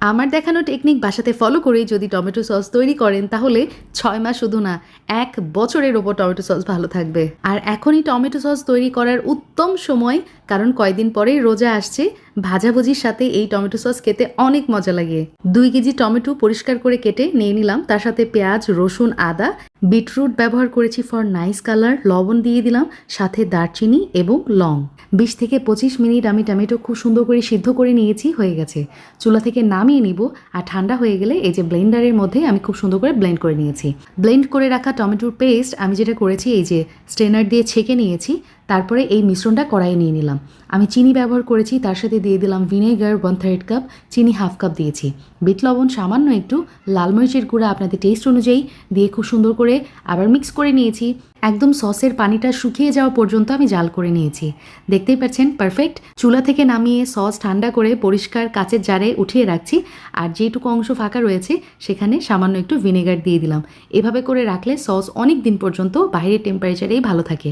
আমার দেখানো টেকনিক বাসাতে ফলো করে যদি টমেটো সস তৈরি করেন, তাহলে ছয় মাস শুধু না, এক বছরের ওপর টমেটো সস ভালো থাকবে। আর এখনই টমেটো সস তৈরি করার উত্তম সময়, কারণ কয়দিন পরেই রোজা আসছে, ভাজাভুজির সাথে এই টমেটো সস খেতে অনেক মজা লাগে। দুই কেজি টমেটো পরিষ্কার করে কেটে নিয়ে নিলাম, তার সাথে পেঁয়াজ, রসুন, আদা বিটরুট ব্যবহার করেছি ফর নাইস কালার লবণ দিয়ে দিলাম, সাথে দারচিনি এবং লং। বিশ থেকে পঁচিশ মিনিট আমি টমেটো খুব সুন্দর করে সিদ্ধ করে নিয়েছি, হয়ে গেছে। চুলা থেকে নামিয়ে নিব, আর ঠান্ডা হয়ে গেলে এই যে ব্লেন্ডারের মধ্যে আমি খুব সুন্দর করে ব্লেন্ড করে নিয়েছি। ব্লেন্ড করে রাখা টমেটোর পেস্ট আমি যেটা করেছি, এই যে স্ট্রেনার দিয়ে ছেঁকে নিয়েছি তারপরে এই মিশ্রণটা কড়াইয়ে নিয়ে নিলাম। আমি চিনি ব্যবহার করেছি, তার সাথে দিয়ে দিলাম ভিনেগার ওয়ান থার্ড কাপ চিনি হাফ কাপ দিয়েছি। বিট, লবণ, সামান্য একটু লাল মরিচের গুঁড়া আপনাদের টেস্ট অনুযায়ী দিয়ে খুব সুন্দর করে আবার মিক্স করে নিয়েছি। একদম সসের পানিটা শুকিয়ে যাওয়া পর্যন্ত আমি জাল করে নিয়েছি। দেখতেই পাচ্ছেন পারফেক্ট চুলা থেকে নামিয়ে সস ঠান্ডা করে পরিষ্কার কাচের জারে উঠিয়ে রাখছি। আর যেটুকু অংশ ফাঁকা রয়েছে, সেখানে সামান্য একটু ভিনেগার দিয়ে দিলাম। এভাবে করে রাখলে সস অনেক দিন পর্যন্ত বাইরের টেম্পারেচারেই ভালো থাকে।